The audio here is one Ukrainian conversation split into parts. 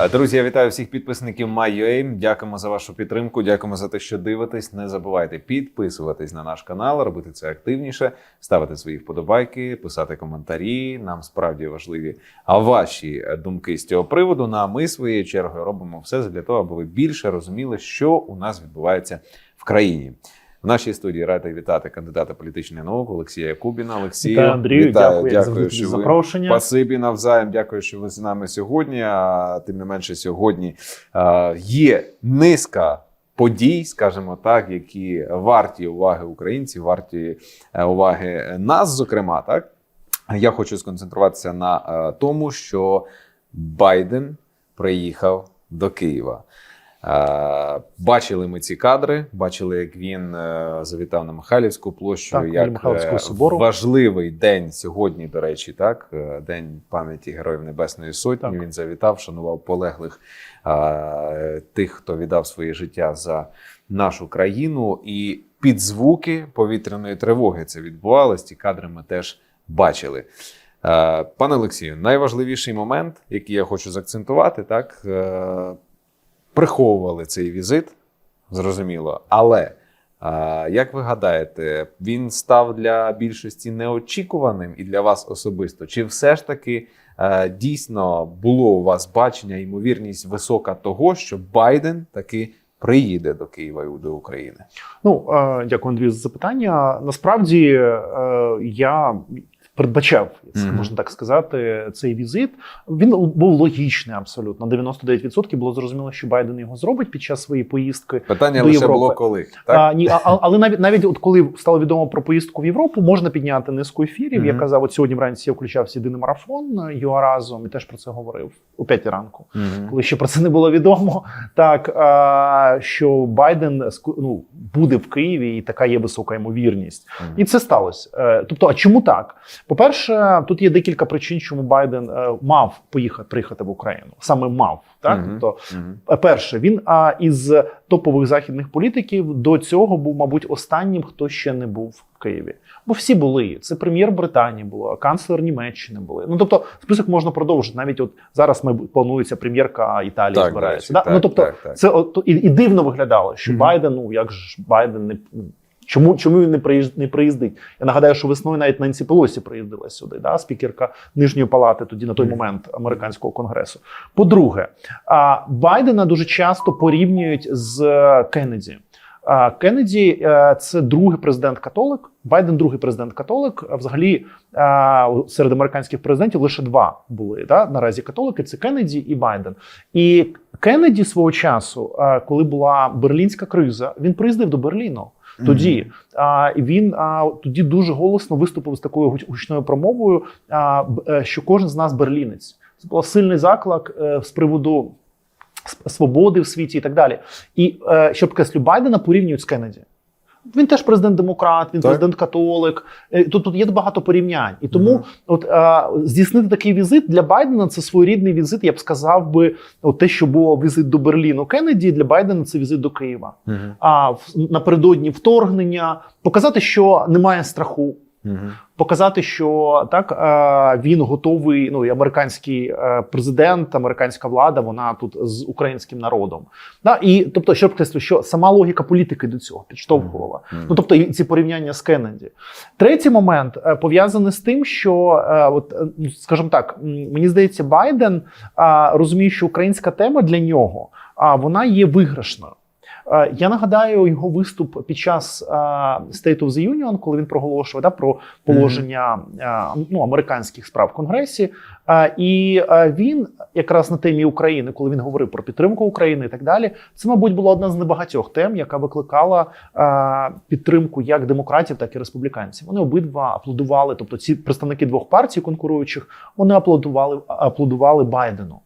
Е, Друзі, я вітаю всіх підписників MyUA. Дякуємо за вашу підтримку. Дякуємо за те, що дивитесь. Не забувайте підписуватись на наш канал, робити це активніше, ставити свої вподобайки, писати коментарі. Нам справді важливі ваші е, думки з цього приводу. Ну, а ми своєю чергою робимо все для того, аби ви більше розуміли, що у нас відбувається в країні. В нашій студії радий вітати кандидата політичних наук Олексія Кубіна. Олексію, Вітаю, Андрію, вітаю, дякую, що за ви запрошення. Спасибі навзаєм. Дякую, що ви з нами сьогодні. А тим не менше, сьогодні е, є низка подій, скажімо так, які варті уваги українців, варті е, уваги нас, зокрема, так. Я хочу сконцентруватися на е, тому, що Байден приїхав до Києва. Бачили ми ці кадри, бачили, як він е, завітав на Михайлівську площу. Так, як Михайлівського е, собору. важливий день сьогодні, до речі, так е, день пам'яті Героїв Небесної Сотні. Так. Він завітав, шанував полеглих тих, хто віддав своє життя за нашу країну, і під звуки повітряної тривоги це відбувалось. Ці кадри ми теж бачили. Пане Олексію, найважливіший момент, який я хочу заакцентувати, так приховували цей візит, зрозуміло. Але як ви гадаєте, він став для більшості неочікуваним і для вас особисто? Чи все ж таки е, дійсно було у вас бачення, ймовірність висока того, що Байден таки приїде до Києва і до України? Ну е, дякую, Андрію, за запитання. Насправді е, я передбачав, Мгм. можна так сказати, цей візит. Він був логічний абсолютно. На 99% було зрозуміло, що Байден його зробить під час своєї поїздки. Питання До лише Європи. було коли. Так? А, ні, а, але навіть навіть от коли стало відомо про поїздку в Європу, можна підняти низку ефірів. Я казав, от сьогодні вранці я включався єдиний марафон його разом і теж про це говорив о 5 ранку. Мгм. коли ще про це не було відомо, так а, що Байден ну, буде в Києві, і така є висока ймовірність. І це сталося. Е, Тобто, а чому так? По-перше, тут є декілька причин, чому Байден е, мав поїхати приїхати в Україну. Саме мав так. Мгм. Тобто, е, перше, він а, із топових західних політиків до цього був, мабуть, останнім, хто ще не був в Києві. Бо всі були. Це прем'єр Британії було, канцлер Німеччини були. Ну тобто, список можна продовжити. Навіть от зараз ми планується прем'єрка Італії Так, збирається. так, ну тобто, так, так. це от, і, і дивно виглядало, що Мгм. Байден, ну як ж Байден не. Чому, чому він не приїзд, не приїздить? Я нагадаю, що весною навіть Ненсі Пелосі приїздила сюди, да? спікерка нижньої палати тоді на той момент американського конгресу. По-друге, Байдена дуже часто порівнюють з е, Кеннеді. Кеннеді е, це другий президент-католик. Байден другий президент-католик. Взагалі серед американських президентів лише два були. Да? Наразі католики це Кеннеді і Байден. І Кеннеді свого часу, коли була берлінська криза, він приїздив до Берліну. Тоді а, він а, тоді дуже голосно виступив з такою гучною промовою, а, е, що кожен з нас берлінець. Це був сильний заклик е, з приводу свободи в світі і так далі. І е, що Кеслю Байдена порівнюють з Кеннеді. Він теж президент-демократ, він Так. президент-католик. Е, Тут, тут є багато порівнянь. І тому Мгм. от, а, здійснити такий візит для Байдена це своєрідний візит, я б сказав би, от те, що було візит до Берліну Кеннеді, для Байдена це візит до Києва. Мгм. А в- напередодні вторгнення показати, що немає страху. Мгм. Показати, що так е, він готовий. Ну і американський е, президент, американська влада, вона тут з українським народом. Да? І тобто, що підкреслю, що сама логіка політики до цього підштовхувала. Мгм. Ну тобто, і ці порівняння з Кеннеді. Третій момент е, пов'язаний з тим, що от, скажімо так, мені здається, Байден розуміє, що українська тема для нього вона є виграшною. Е, Я нагадаю його виступ під час е, State of the Union, коли він проголошував да, про положення е, ну, американських справ в Конгресі. І він якраз на темі України, коли він говорив про підтримку України і так далі, це, мабуть, була одна з небагатьох тем, яка викликала підтримку як демократів, так і республіканців. Вони обидва аплодували, тобто ці представники двох партій конкуруючих, вони аплодували, аплодували Байдену.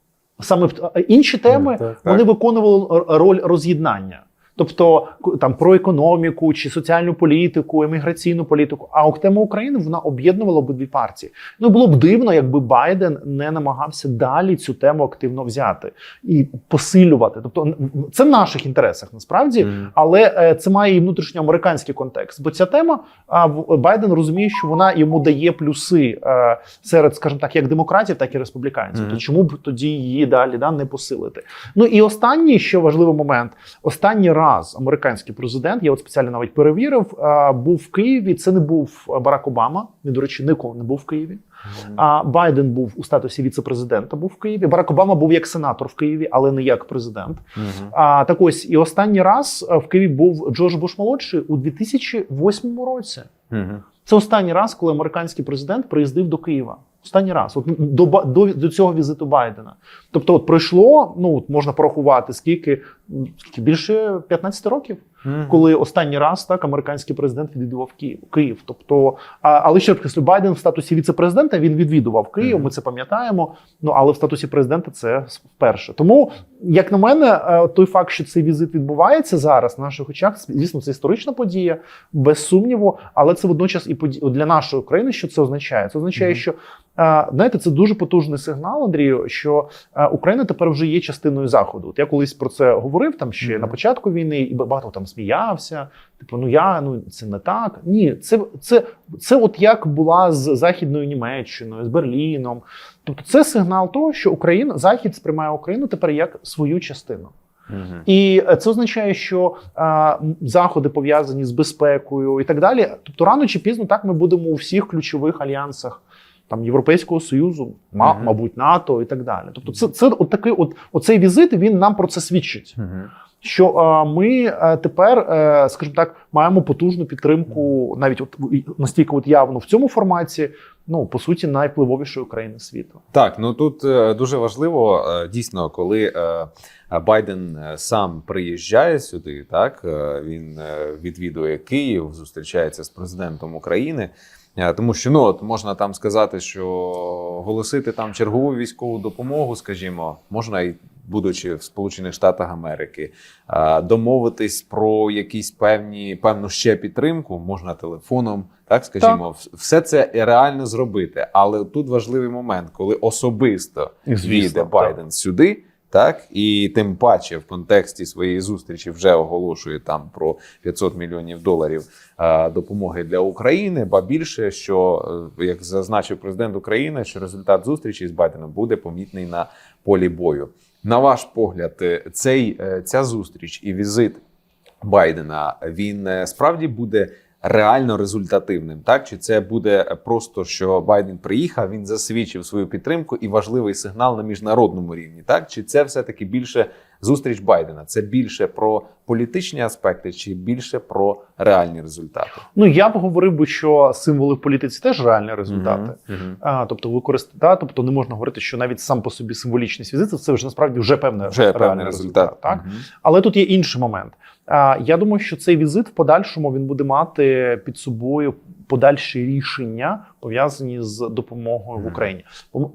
Саме в- інші теми Так, так. вони виконували роль роз'єднання. Тобто там про економіку чи соціальну політику, еміграційну політику. А тема України вона об'єднувала обидві партії. Ну було б дивно, якби Байден не намагався далі цю тему активно взяти і посилювати. Тобто, це в наших інтересах насправді. Але е, це має і внутрішньоамериканський контекст, бо ця тема в- Байден розуміє, що вона йому дає плюси е, серед, скажімо так, як демократів, так і республіканців. То чому б тоді її далі да, не посилити? Ну і останній ще важливий момент: останній раз американський президент, я от спеціально навіть перевірив, був в Києві. Це не був Барак Обама. Він, до речі, ніколи не був в Києві. А Байден був у статусі віце-президента. Був в Києві. Барак Обама був як сенатор в Києві, але не як президент. Мгм. А так ось і останній раз е, в Києві був Джордж Буш молодший у 2008 році. Мгм. Це останній раз, коли американський президент приїздив до Києва. Останній раз, от до, до, до цього візиту Байдена. Тобто, от пройшло, ну от можна порахувати, скільки, скільки більше 15 років, Мгм. коли останній раз так американський президент відвідував Київ. Київ. Тобто, а, але ще підкреслю, Байден в статусі віце-президента він відвідував Київ. Мгм. Ми це пам'ятаємо. Ну але в статусі президента це вперше. Тому, як на мене, е, той факт, що цей візит відбувається зараз на наших очах, звісно, це історична подія, без сумніву. Але це водночас і подія для нашої країни. Що це означає? Це означає, Мгм. що е, знаєте, це дуже потужний сигнал, Андрію. Що е, Україна тепер вже є частиною заходу. От я колись про це говорив там ще Мгм. на початку війни, і багато там сміявся. Типу, ну я ну це не так. Ні, це, це, це от як була з Західною Німеччиною, з Берліном. Тобто, це сигнал того, що Україна Захід сприймає Україну тепер як свою частину. Мгм. І е, це означає, що а, заходи пов'язані з безпекою і так далі. Тобто, рано чи пізно так ми будемо у всіх ключових альянсах. Там Європейського союзу, ма- мабуть, НАТО і так далі. Тобто, це, це от такий, от оцей візит він нам про це свідчить Мгм. Що ми е, тепер, е, скажімо так, маємо потужну підтримку, навіть от настільки от явно в цьому форматі, ну по суті, найвпливовішої країни світу. Так, ну тут е, дуже важливо дійсно, коли Байден сам приїжджає сюди, так він відвідує Київ, зустрічається з президентом України. Тому що ну от можна там сказати, що оголосити там чергову військову допомогу, скажімо, можна і будучи в Сполучених Штатах Америки, домовитись про якісь певні певну ще підтримку, можна телефоном, так скажімо, вс- все це реально зробити. Але тут важливий момент, коли особисто їде так. Байден сюди. Так і тим паче в контексті своєї зустрічі вже оголошує там про 500 мільйонів доларів е, допомоги для України. Ба більше, що е, як зазначив президент України, що результат зустрічі з Байденом буде помітний на полі бою. На ваш погляд, е, цей е, ця зустріч і візит Байдена він е, справді буде реально результативним, так чи це буде просто що Байден приїхав, він засвідчив свою підтримку і важливий сигнал на міжнародному рівні, так чи це все таки більше зустріч Байдена? Це більше про політичні аспекти, чи більше про реальні результати? Ну я б говорив би, що символи в політиці теж реальні результати. Мгм. Мгм. А, тобто використати, да, тобто не можна говорити, що навіть сам по собі символічність візиту це вже насправді вже певне Вже реальний певний результат. Так Мгм. Але тут є інший момент. Я думаю, що цей візит в подальшому він буде мати під собою подальші рішення пов'язані з допомогою в Україні.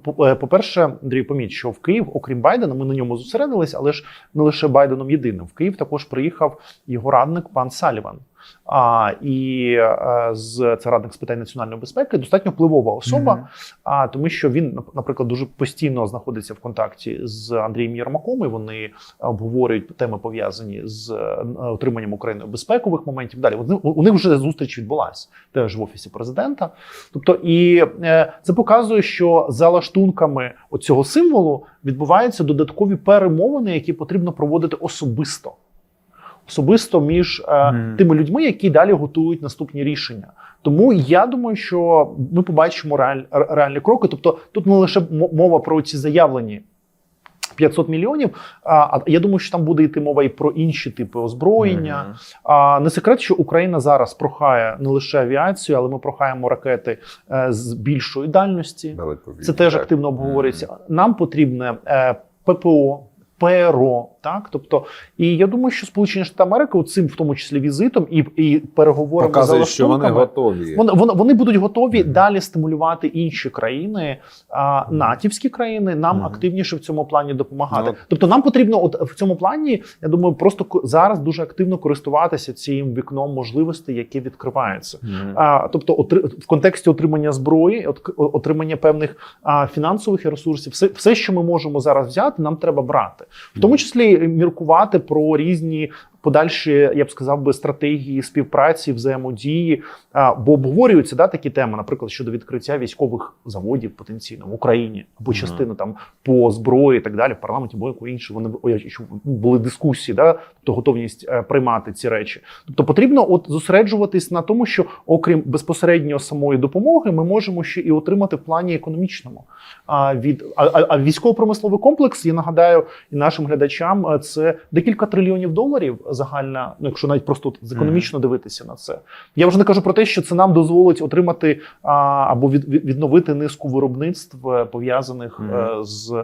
По- е, По-перше, Андрій, поміть, що в Київ, окрім Байдена, ми на ньому зосередились, але ж не лише Байденом єдиним. В Київ також приїхав його радник пан Саліван. А, і е, з це радник з питань національної безпеки, достатньо впливова особа. Мгм. А тому, що він, наприклад, дуже постійно знаходиться в контакті з Андрієм Єрмаком, і вони обговорюють теми пов'язані з е, отриманням України безпекових моментів. Далі Вони- у них вже зустріч відбулася теж в офісі президента. Тобто, і е, це показує, що за лаштунками оцього символу відбуваються додаткові перемовини, які потрібно проводити особисто. Особисто між е, Мгм. тими людьми, які далі готують наступні рішення. Тому я думаю, що ми побачимо реаль, реальні кроки. Тобто, тут не лише мова про ці заявлені 500 мільйонів. А а я думаю, що там буде йти мова і про інші типи озброєння. Мгм. А не секрет, що Україна зараз прохає не лише авіацію, але ми прохаємо ракети е, з більшої дальності. Далекобійні, Це теж активно обговорюється. Нам потрібне е, ППО, ПРО, Так, тобто, і я думаю, що Сполучені Штати Америки цим, в тому числі візитом і, і переговорами Показує, за що вони готові. вони, вони, вони будуть готові далі стимулювати інші країни, а, натівські країни, нам Мгм. активніше в цьому плані допомагати. Ну, тобто, нам потрібно, от в цьому плані, я думаю, просто зараз дуже активно користуватися цим вікном можливостей, яке відкривається. Мгм. А, тобто, отри- в контексті отримання зброї, от, отримання певних а, фінансових ресурсів, все, все, що ми можемо зараз взяти, нам треба брати, в тому числі е, міркувати про різні. Подальші, я б сказав би, стратегії співпраці, взаємодії, бо обговорюються да, такі теми, наприклад, щодо відкриття військових заводів потенційно в Україні або частина там по зброї і так далі. В парламенті будь-яку іншу вони що були дискусії, да, тобто готовність е, приймати ці речі. Тобто потрібно от зосереджуватись на тому, що окрім безпосередньо самої допомоги, ми можемо ще і отримати в плані економічному. А від а, а, а військово-промисловий комплекс, я нагадаю і нашим глядачам, е, це декілька трильйонів доларів загальна, ну якщо навіть просто з економічно дивитися на це. Я вже не кажу про те, що це нам дозволить отримати а, або від, від- відновити низку виробництв е, пов'язаних м, б- з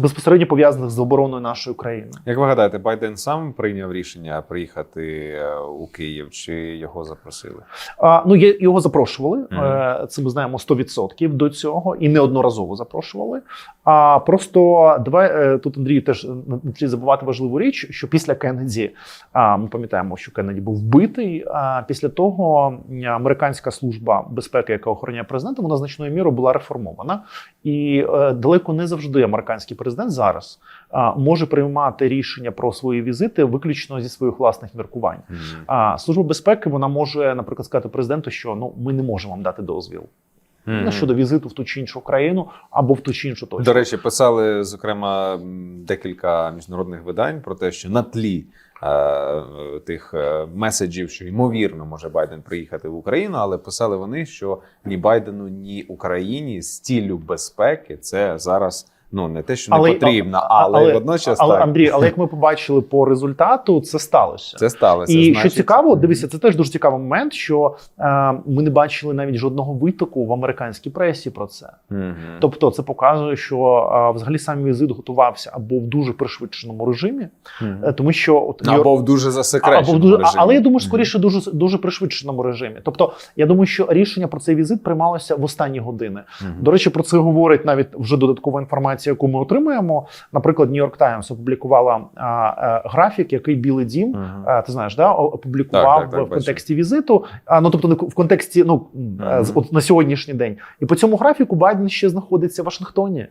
безпосередньо пов'язаних з обороною нашої країни. Як ви гадаєте, Байден сам прийняв рішення приїхати е, у Київ чи його запросили? А, ну, є- його запрошували. Е, Це ми знаємо 100% до цього і неодноразово запрошували. А просто давай е, тут Андрій теж не слід забувати важливу річ, що після Кеннеді, а, ми пам'ятаємо, що Кеннеді був вбитий. А після того американська служба безпеки, яка охороняє президента, вона значною мірою була реформована. І далеко не завжди американський президент зараз а, може приймати рішення про свої візити виключно зі своїх власних міркувань. Мгм. А служба безпеки вона може, наприклад, сказати президенту, що ну ми не можемо вам дати дозвіл Mm -hmm. щодо візиту в ту чи іншу країну або в ту чи іншу точку. До речі, писали зокрема декілька міжнародних видань про те, що на тлі тих е, меседжів, що ймовірно може Байден приїхати в Україну, але писали вони, що ні Байдену, ні Україні з ціллю безпеки це зараз ну не те, що не Але- потрібно, але, але- водночас але так. Андрій, але як ми побачили по результату, це сталося. це сталося. І що цікаво, дивися, це теж дуже цікавий момент, що е, ми не бачили навіть жодного витоку в американській пресі про це. Мгм. Тобто, це показує, що е, взагалі сам візит готувався або в дуже пришвидшеному режимі, е, тому що от або в дуже Або в дуже, режимі. але я думаю, скоріше дуже дуже пришвидшеному режимі. Тобто, я думаю, що рішення про цей візит приймалося в останні години. Мгм. До речі, про це говорить навіть вже додаткова інформація, яку ми отримуємо. Наприклад, Нью-Йорк Таймс опублікувала а, а, графік, який Білий Дім. Мгм. а, Ти знаєш, да, опублікував Так, так, так, в контексті візиту. А, ну тобто, в контексті ну от на сьогоднішній день. І по цьому графіку Байден ще знаходиться в Вашингтоні.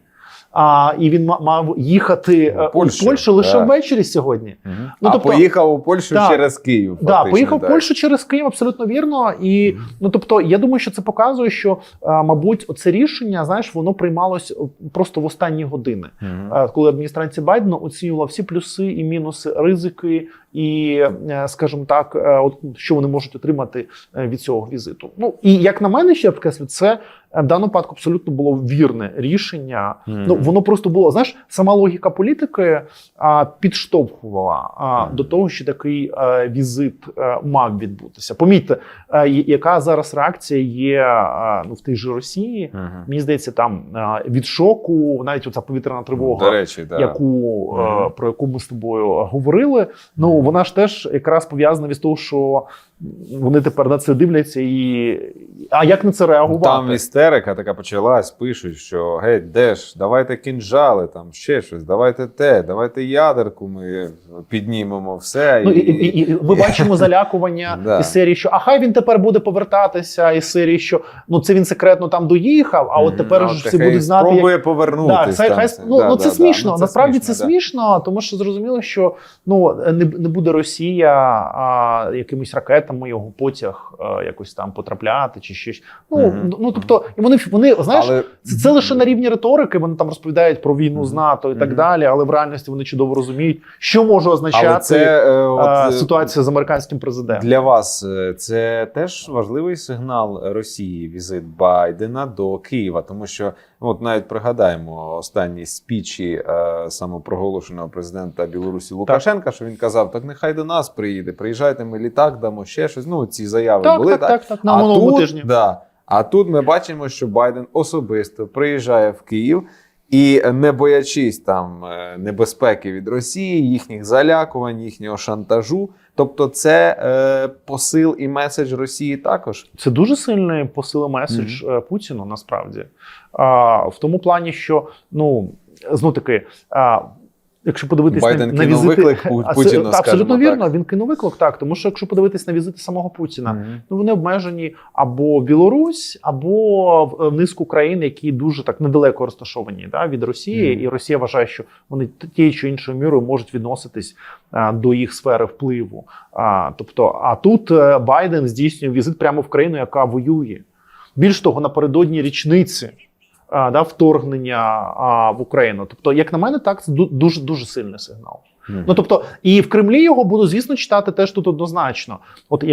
А, і він ма- мав їхати У е, у Польщу, Польщу, лише так. ввечері сьогодні. Мгм. Ну, а тобто- поїхав у Польщу Так. через Київ. Да, поїхав в. Польщу через Київ, абсолютно вірно. І Мгм. ну тобто, я думаю, що це показує, що е, мабуть, це рішення, знаєш, воно приймалось просто в останні години. Е, коли адміністрація Байдена оцінювала всі плюси і мінуси, ризики, і, е, скажімо так, е, от що вони можуть отримати е, від цього візиту. Ну і як на мене, ще я це е, в даному випадку абсолютно було вірне рішення. Мгм. Ну воно просто було знаєш, сама логіка політики а, підштовхувала а, Мгм. до того, що такий е, візит е, мав відбутися. Помітьте, е, я- яка зараз реакція є е, ну, в тій же Росії. Мгм. Мені здається, там е, від шоку, навіть оця повітряна тривога, До речі, да. яку е, Мгм. про яку ми з тобою говорили. Ну вона ж теж якраз пов'язана від того, що вони тепер на це дивляться, і а як на це реагувати? Там істерика така почалась, пишуть, що геть, де ж, давайте кінжали, там ще щось, давайте те, давайте ядерку ми піднімемо все. Ну і, і, і ми бачимо залякування Да. із серії, що а хай він тепер буде повертатися, із серії, що ну це він секретно там доїхав, а от тепер Ну, ж всі будуть знати. як- Спробує повернутися. Да, хай, хай, ну, ну, це смішно. Насправді це смішно, тому що зрозуміло, що ну не, не буде Росія а, якимись ракетами його потяг а, якось там потрапляти чи щось. Ну, Мгм. ну тобто, і вони вони знаєш. Але... Це, це лише на рівні риторики. Вони там розповідають про війну з НАТО і так Мгм. далі, але в реальності вони чудово розуміють, що може означати Але це е, от, е, ситуація з американським президентом. Для вас е, це теж важливий сигнал Росії візит Байдена до Києва, тому що от навіть пригадаємо останні спічі е, самопроголошеного президента Білорусі Лукашенка, що він казав: так нехай до нас приїде, приїжджайте, ми літак дамо ще щось. Ну ці заяви Так, були так, так, так, на а тут, тижні. Да, а тут ми бачимо, що Байден особисто приїжджає в Київ. І не боячись там е, небезпеки від Росії, їхніх залякувань, їхнього шантажу. Тобто, це е, посил і меседж Росії також. Це дуже сильний посил і меседж е, Путіну насправді. А, в тому плані, що ну знову таки. А, Якщо подивитись Байден на, на кинув візити виклик Пу- А це Путіну, абсолютно вірно. так. Він кинув виклик, так тому що якщо подивитись на візити самого Путіна, Мгм. ну вони обмежені або в Білорусь, або в в низку країн, які дуже так недалеко розташовані да, від Росії, Мгм. і Росія вважає, що вони тією чи іншою мірою можуть відноситись а, до їх сфери впливу. А, тобто, а тут е, Байден здійснює візит прямо в країну, яка воює. Більш того, напередодні річниці. А, Да, вторгнення а, в Україну. Тобто, як на мене, так це дуже дуже сильний сигнал. Мгм. Ну тобто, і в Кремлі його буду, звісно, читати теж тут однозначно. От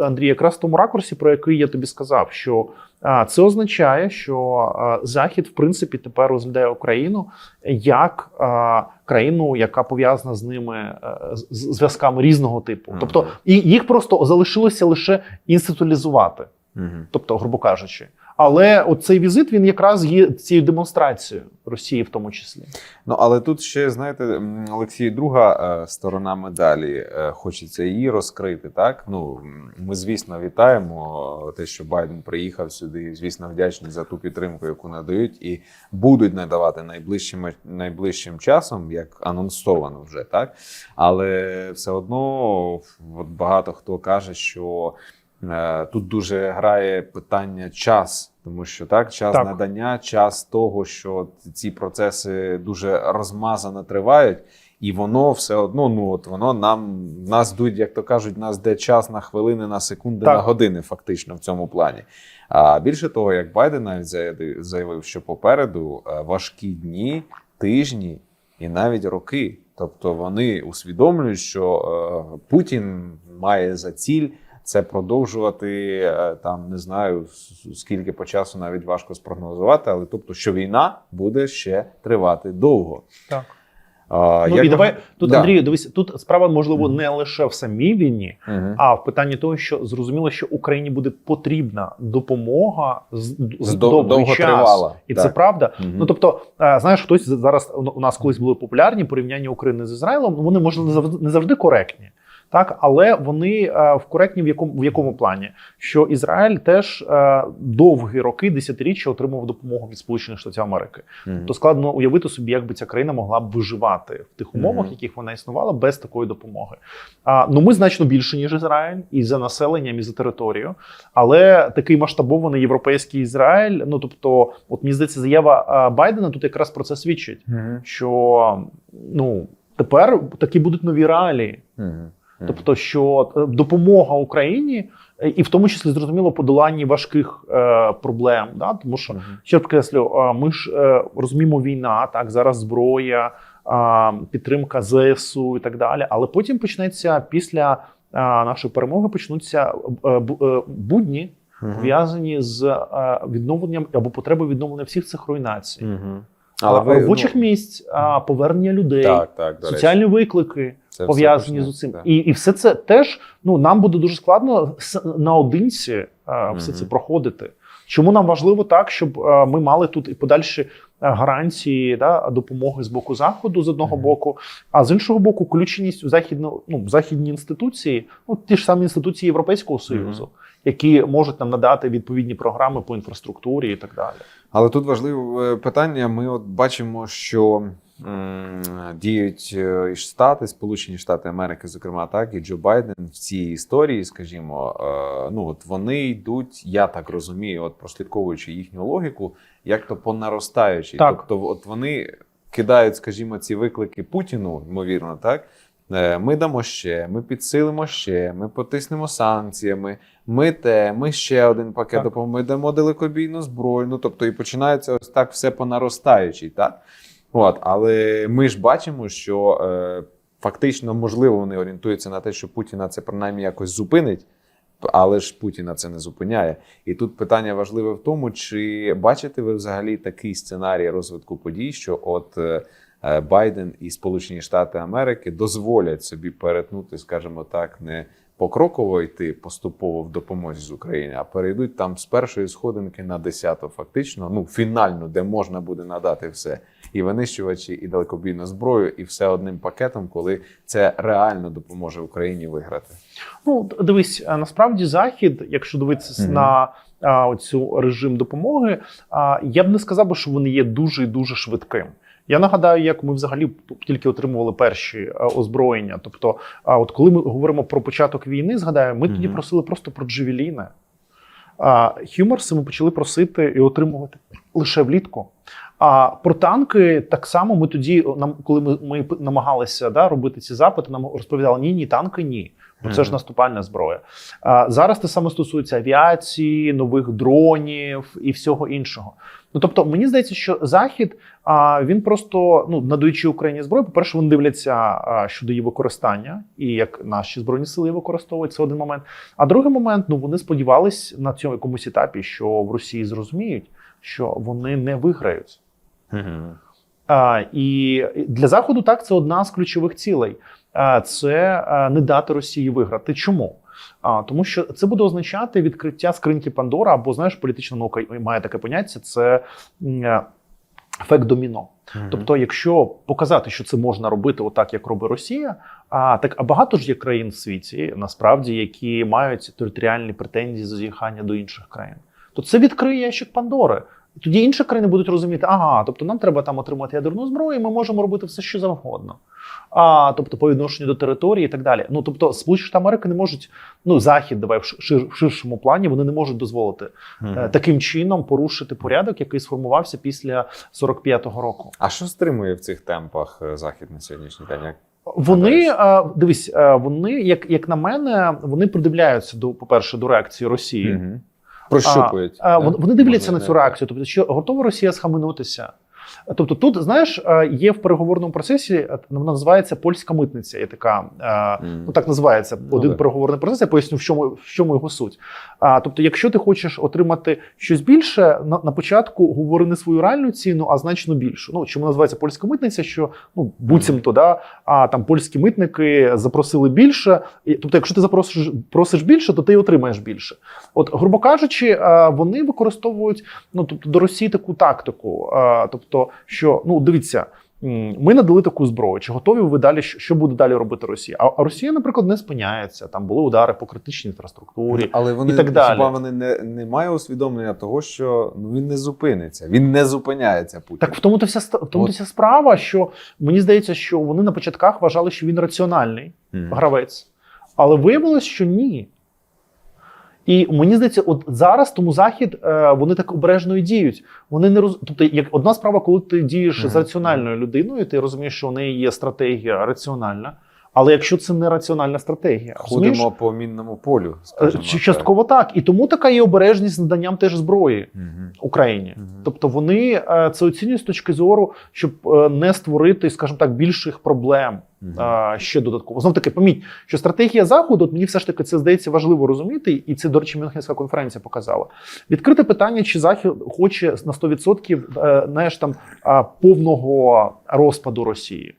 Андрій, якраз в тому ракурсі, про який я тобі сказав, що а, це означає, що а, Захід, в принципі, тепер розглядає Україну як а, країну, яка пов'язана з ними е, з- зв'язками різного типу. Мгм. Тобто, і їх просто залишилося лише інституалізувати, Мгм. тобто, грубо кажучи. Але оцей візит він якраз є цією демонстрацією Росії, в тому числі. Ну але тут ще знаєте, Олексій, друга е, сторона медалі. Е, Хочеться її розкрити. Так ну ми, звісно, вітаємо те, що Байден приїхав сюди. Звісно, вдячні за ту підтримку, яку надають, і будуть надавати найближчим найближчим часом, як анонсовано вже так. Але все одно от багато хто каже, що. Е, Тут дуже грає питання час, тому що так час Так. надання, час того, що ці процеси дуже розмазано тривають, і воно все одно, ну от воно нам нас дують, як то кажуть, нас де час на хвилини, на секунди, Так. на години, фактично в цьому плані. А більше того, як Байден навіть заявив- заявив, що попереду е, важкі дні, тижні і навіть роки. Тобто вони усвідомлюють, що е, Путін має за ціль це продовжувати е, там, не знаю скільки по часу навіть важко спрогнозувати, але тобто, що війна буде ще тривати довго. Так. А, Ну як і давай тут, Да. Андрій, дивись, тут справа можливо Мгм. не лише в самій війні, Мгм. а в питанні того, що зрозуміло, що Україні буде потрібна допомога з, з З дов- довгий час. довготривала. І Так. це правда. Мгм. Ну тобто, е, знаєш, хтось зараз у нас колись були популярні порівняння України з Ізраїлем. Вони може не завжди коректні. Так, але вони е, в коректні в якому в якому плані, що Ізраїль теж е, довгі роки, десятиріччя отримував допомогу від Сполучених Штатів Америки. Мгм. То складно уявити собі, як би ця країна могла б виживати в тих умовах, Мгм. в яких вона існувала, без такої допомоги. А, ну ми значно більше ніж Ізраїль, і за населенням, і за територією. Але такий масштабований європейський Ізраїль. Ну тобто, от мені здається, заява Байдена тут якраз про це свідчить, Мгм. що ну тепер такі будуть нові реалії. Мгм. Тобто, що е, допомога Україні, е, і в тому числі зрозуміло подоланні важких е, проблем, да? тому що. Ще підкреслю, ми ж е, розуміємо війна, так зараз зброя, а, підтримка ЗСУ і так далі. Але потім почнеться після а, нашої перемоги почнуться е, бу- е, будні, Мгм. пов'язані з е, відновленням або потребою відновлення всіх цих руйнацій, Мгм. А, ви, робочих ну, місць, а, повернення людей, Так, так, соціальні виклики. Це Пов'язані з цим, і, і все це теж ну нам буде дуже складно наодинці а, все Мгм. це проходити. Чому нам важливо так, щоб а, ми мали тут і подальші гарантії да, допомоги з боку заходу з одного Мгм. боку, а з іншого боку, включеність у західну ну західні інституції, ну ті ж самі інституції Європейського союзу, які можуть нам надати відповідні програми по інфраструктурі і так далі. Але тут важливе питання. Ми от бачимо, що діють е, і Штати, Сполучені Штати Америки, зокрема, так і Джо Байден в цій історії, скажімо, е, ну от вони йдуть, я так розумію, от прослідковуючи їхню логіку, як то по наростаючій. Тобто, от вони кидають, скажімо, ці виклики Путіну, ймовірно, так. Е, Ми дамо ще, ми підсилимо ще, ми потиснемо санкціями, ми те, ми ще один пакет допомоги, ми дамо далекобійну зброю. Ну тобто, і починається ось так все по наростаючій, так? От, але ми ж бачимо, що е, фактично, можливо, вони орієнтуються на те, що Путіна це принаймні якось зупинить. Але ж Путіна це не зупиняє. І тут питання важливе в тому, чи бачите ви взагалі такий сценарій розвитку подій, що от е, е, Байден і Сполучені Штати Америки дозволять собі перетнути, скажімо так, не покроково йти поступово в допомозі з України, а перейдуть там з першої сходинки на десяту, фактично, ну фінальну, де можна буде надати все. І винищувачі, і далекобійну зброю, і все одним пакетом, коли це реально допоможе Україні виграти. Ну, дивись, насправді захід, якщо дивитися Мгм. на а, оцю режим допомоги, а, я б не сказав, би, що вони є дуже і дуже швидким. Я нагадаю, як ми взагалі тільки отримували перші озброєння. Тобто, а от коли ми говоримо про початок війни, згадаю, ми тоді просили просто про джевеліни. А Хюмерси ми почали просити і отримувати лише влітку. А про танки так само ми тоді, нам, коли ми, ми намагалися да, робити ці запити, нам розповідали: ні, ні, танки ні. Бо це ж наступальна зброя. А зараз те саме стосується авіації, нових дронів і всього іншого. Ну тобто, мені здається, що захід а, він просто ну надаючи Україні зброю, по-перше, вони дивляться а, щодо її використання, і як наші збройні сили її використовують. Це один момент. А другий момент, ну вони сподівались на цьому якомусь етапі, що в Росії зрозуміють, що вони не виграють. А, і для заходу так це одна з ключових цілей. А, це а, не дати Росії виграти. Чому? А, тому що це буде означати відкриття скриньки Пандора, або знаєш, політична наука має таке поняття: це ефект доміно. Тобто, якщо показати, що це можна робити отак, як робить Росія, а так а багато ж є країн в світі, насправді, які мають територіальні претензії зазіхання до інших країн, то це відкриє ящик Пандори. Тоді інші країни будуть розуміти, ага, тобто нам треба там отримати ядерну зброю, і ми можемо робити все, що завгодно. А тобто по відношенню до території і так далі. Ну тобто, Сполучені Штати Америки не можуть, ну захід, давай в шир, в ширшому плані, вони не можуть дозволити е, таким чином порушити порядок, який сформувався після 45-го року. А що стримує в цих темпах е, захід на сьогоднішній день? Як Вони е, дивись, вони, як, як на мене, вони придивляються до, по-перше, до реакції Росії. Мгм. Прощупують? А, а, да? вони дивляться Можливо, на цю реакцію, тобто, що готова Росія схаменутися. Тобто, тут знаєш, е, є в переговорному процесі, е, вона називається польська митниця. Є така, Мгм. ну так називається Ну, один так. переговорний процес. Я поясню, в чому в чому його суть. А тобто, якщо ти хочеш отримати щось більше, на, на початку говори не свою реальну ціну, а значно більшу. Ну чому називається польська митниця? Що ну буцімто, да, а там польські митники запросили більше. І, тобто, якщо ти запросиш просиш більше, то ти й отримаєш більше. От, грубо кажучи, вони використовують ну тобто до Росії таку тактику. е, Тобто, що ну дивіться. Ми надали таку зброю. Чи готові ви далі? Що буде далі робити Росія? А а Росія, наприклад, не спиняється. Там були удари по критичній інфраструктурі. Але вони і так далі. хіба вони не, не має усвідомлення того, що ну він не зупиниться, він не зупиняється Путін. Так в тому то вся в тому то вся справа, що мені здається, що вони на початках вважали, що він раціональний Мгм. гравець, але виявилось, що ні. І мені здається, от зараз тому захід е, вони так обережно і діють. Вони не роз... Тобто, як одна справа, коли ти дієш з раціональною людиною, ти розумієш, що в неї є стратегія раціональна. Але якщо це не раціональна стратегія, розумієш? Ходимо по мінному полю. Е, скажімо так. частково так. І тому така є обережність з наданням теж зброї Мгм. Україні. Мгм. Тобто вони е, це оцінюють з точки зору, щоб е, не створити, скажімо так, більших проблем Е, ще додатково. Знов таки, поміть, що стратегія заходу, от мені все ж таки це здається важливо розуміти, і це, до речі, Мюнхенська конференція показала. Відкрите питання, чи захід хоче на 100% е, знаєш, там повного розпаду Росії.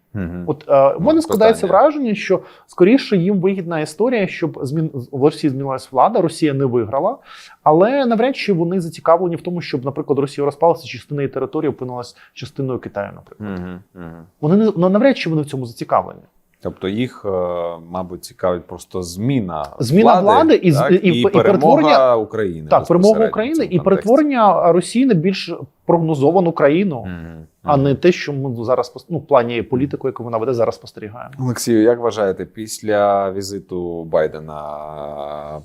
От е, в мене Ну, складається враження, що скоріше їм вигідна історія, щоб змін в Росії змінилась влада, Росія не виграла, але навряд чи вони зацікавлені в тому, щоб, наприклад, Росія розпалася, частина її території опинилась частиною Китаю. Наприклад, Мгм. Мгм. вони не ну, навряд чи вони в цьому зацікавлені. Тобто їх, е, мабуть, цікавить просто зміна, Зміна влади і з- так, і- і, і перемога України. Так, перемога України і перетворення Росії на більш прогнозовану країну, Мгм. а не те, що ми зараз ну, в плані політику, яку вона веде, зараз спостерігаємо. Олексію, як вважаєте, після візиту Байдена,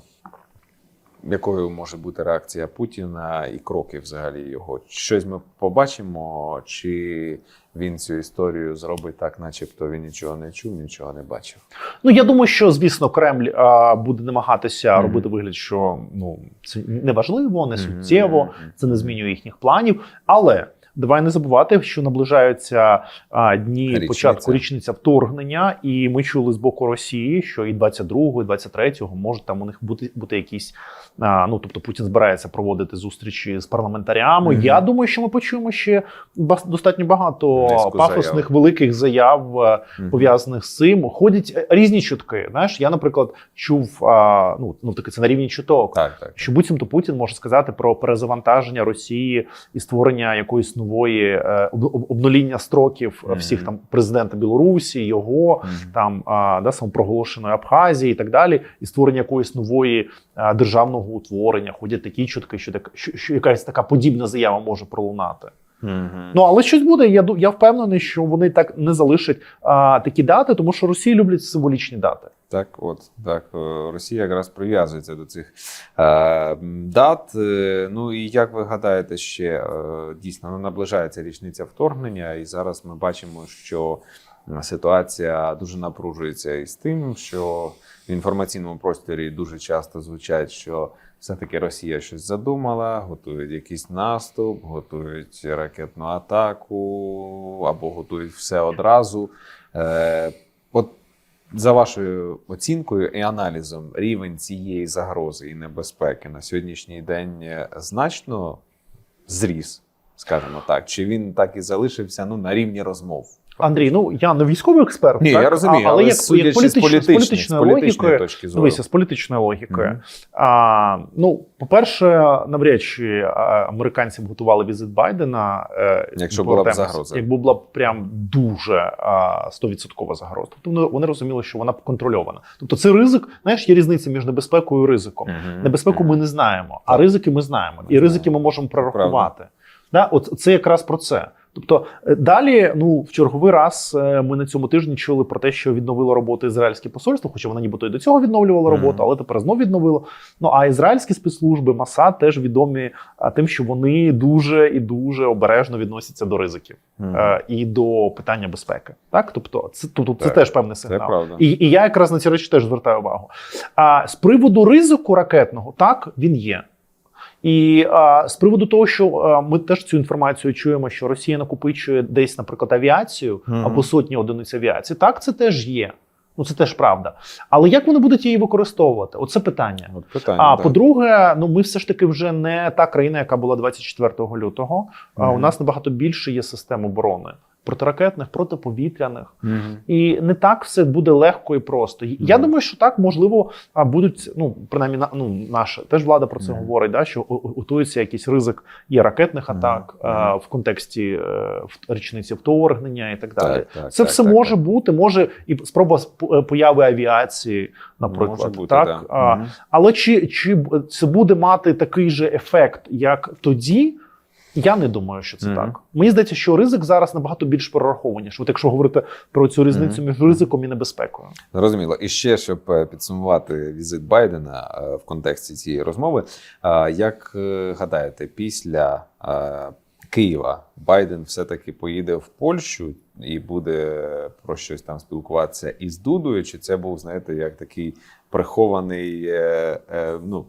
якою може бути реакція Путіна і кроки взагалі його? Щось ми побачимо, чи він цю історію зробить так, начебто він нічого не чув, нічого не бачив? Ну я думаю, що звісно Кремль а, буде намагатися Мгм. робити вигляд, що ну це не важливо, не суттєво, суттєво, Мгм. це не змінює їхніх планів. Але давай не забувати, що наближаються а, дні Річниця. початку річниця вторгнення, і ми чули з боку Росії, що і 22-го, і 23-го можуть там у них бути бути якісь. А, ну тобто Путін збирається проводити зустрічі з парламентарями. Мгм. Я думаю, що ми почуємо ще достатньо багато Низку пафосних заяв. великих заяв. Мгм. пов'язаних з цим. Ходять е, різні чутки. Знаєш, я, наприклад, чув а, ну, ну таки це на рівні чуток. Так, так. Що буцімто Путін може сказати про перезавантаження Росії і створення якоїсь нової е, об- об- обнуління строків е, всіх там президента Білорусі, його там а, да, самопроголошеної Абхазії і так далі, і створення якоїсь нової державного утворення. Ходять такі чутки, що так що, що якась така подібна заява може пролунати. Мгм. Ну але щось буде. Я я впевнений, що вони так не залишать а, такі дати, тому що Росії люблять символічні дати. Так, от так, е, Росія якраз прив'язується до цих е, дат. Е, Ну і як ви гадаєте, ще е, дійсно ну, наближається річниця вторгнення, і зараз ми бачимо, що ситуація дуже напружується із тим, що в інформаційному просторі дуже часто звучать, що все-таки Росія щось задумала, готують якийсь наступ, готують ракетну атаку або готують все одразу. Е, От за вашою оцінкою і аналізом, рівень цієї загрози і небезпеки на сьогоднішній день е, значно зріс, скажімо так, чи він так і залишився ну, на рівні розмов? Андрій, ну я не військовий експерт, Ні, так? я розумію, а, але, як, як з політичної, з політичної, з політичної логікою, точки зору. дивися, з політичної логікою. Мгм. А, ну, по-перше, навряд чи американці б готували візит Байдена, е, Якщо була б загроза. Якби була б прям дуже а, 100% загроза. Тобто вони, вони розуміли, що вона контрольована. Тобто це ризик, знаєш, є різниця між небезпекою і ризиком. Мгм. Небезпеку ми не знаємо, а ризики ми знаємо. І ризики ми можемо прорахувати. Да? От це якраз про це. Тобто е, далі, ну в черговий раз е, ми на цьому тижні чули про те, що відновило роботу ізраїльське посольство, хоча вона нібито і до цього відновлювало роботу, але тепер знов відновило. Ну а ізраїльські спецслужби Масад теж відомі тим, що вони дуже і дуже обережно відносяться до ризиків е, і до питання безпеки. Так, тобто, це тобто це Так, теж певний Це сигнал. правда. І, і я якраз на ці речі теж звертаю увагу. А з приводу ризику ракетного, так він є. І а, з приводу того, що а, ми теж цю інформацію чуємо, що Росія накопичує десь, наприклад, авіацію Мгм. або сотні одиниць авіації. Так, це теж є. Ну це теж правда. Але як вони будуть її використовувати? Оце питання. От питання, А да. по-друге, ну ми все ж таки вже не та країна, яка була 24 лютого. А у нас набагато більше є систем оборони протиракетних, протиповітряних. Мгм. І не так все буде легко і просто. І Я Мгм. думаю, що так можливо будуть. Ну принаймні, ну наша теж влада про це Мгм. говорить. Да, що готується якийсь ризик є ракетних атак а, в контексті е, в- річниці вторгнення і так далі. Так, так, це так, все так, може так. бути, може і спроба е, появи авіації, наприклад. Може бути, так да. А, Мгм. але чи, чи це буде мати такий же ефект, як тоді? Я не думаю, що це Мгм. так. Мені здається, що ризик зараз набагато більш прорахованіше. От якщо говорити про цю різницю між ризиком і небезпекою. Зрозуміло. І ще щоб е, підсумувати візит Байдена е, в контексті цієї розмови. е, Як гадаєте, після Києва Байден все-таки поїде в Польщу і буде про щось там спілкуватися із Дудою? Чи це був, знаєте, як такий прихований ну,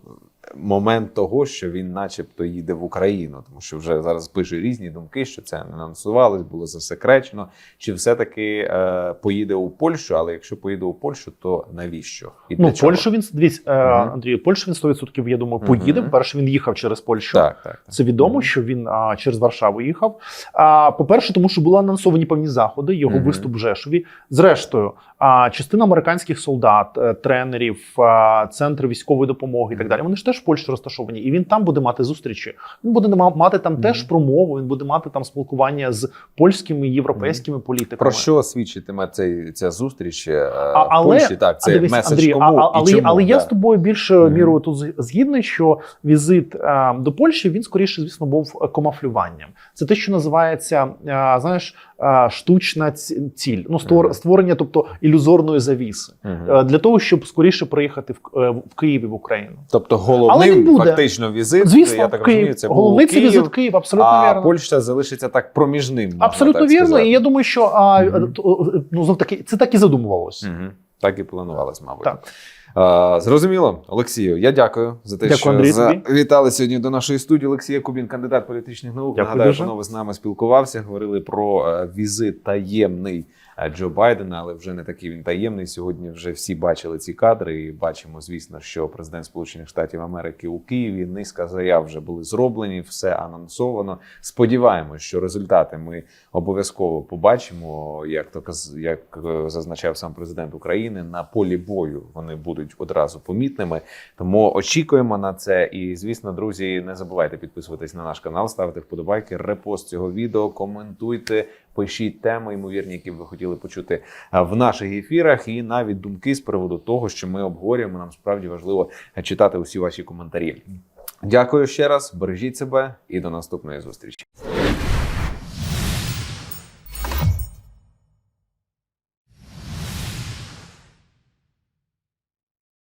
момент того, що він, начебто, їде в Україну? Тому що вже зараз пишуть різні думки, що це не анонсувалось, було засекречено. Чи все-таки е, поїде у Польщу? Але якщо поїде у Польщу, то навіщо? І для Ну, чого? Польщу він дивіться, е, Мгм. Андрій, Польщу він 100% я думаю, поїде. Мгм. Перше, він їхав через Польщу. Так, так. так. Це відомо, Мгм. що він а, через Варшаву їхав. А, по-перше, тому що були анонсовані певні заходи, його Мгм. виступ в Жешові. Зрештою, а, частина американських солдат, е, тренерів, а, центри військової допомоги і так далі. Вони ж теж в Польщі розташовані, і він там буде мати зустрічі. Він буде мати там теж промову. Він буде мати там спілкування з польськими і європейськими політиками. Про що свідчитиме цей, ця зустріч е, А, в але- Польщі? Так, це А дивись, меседж Андрій, кому а, а, і але, чому? але я з тобою більшою Мгм. мірою тут згідний, що візит е, до Польщі він скоріше, звісно, був е, камуфлюванням. Це те, що називається, е, знаєш, е, штучна ці- ціль. Ну, створ, створення, тобто ілюзорної завіси. Е, Для того, щоб скоріше приїхати в, е, в Київ і в Україну. Тобто буде. фактично візит, Звісно, я так розумію, це Головний це Київ, візит Київ, абсолютно а вірно. Польща залишиться так проміжним. Абсолютно так вірно. сказати. І я думаю, що а, е, е, ну, знов таки, це так і задумувалось. Мгм. Так і планувалось, мабуть. Так. Зрозуміло, Олексію. Я дякую за те, Дякую, що Андрій, вітали завітали сьогодні до нашої студії. Олексій Кубін, кандидат політичних наук. Дякую Нагадаю, дуже. панове з нами спілкувався. Говорили про е, візит таємний Джо Байдена, але вже не такий він таємний. Сьогодні вже всі бачили ці кадри. І бачимо, звісно, що президент Сполучених Штатів Америки у Києві низка заяв вже були зроблені, все анонсовано. Сподіваємось, що результати ми обов'язково побачимо. Як то як е, зазначав сам президент України, на полі бою вони будуть одразу помітними. Тому очікуємо на це. І звісно, друзі, не забувайте підписуватись на наш канал, ставити вподобайки, репост цього відео, коментуйте, пишіть теми, ймовірні, які ви хотіли почути в наших ефірах, і навіть думки з приводу того, що ми обговорюємо. Нам справді важливо е, читати усі ваші коментарі. Дякую ще раз, бережіть себе і до наступної зустрічі.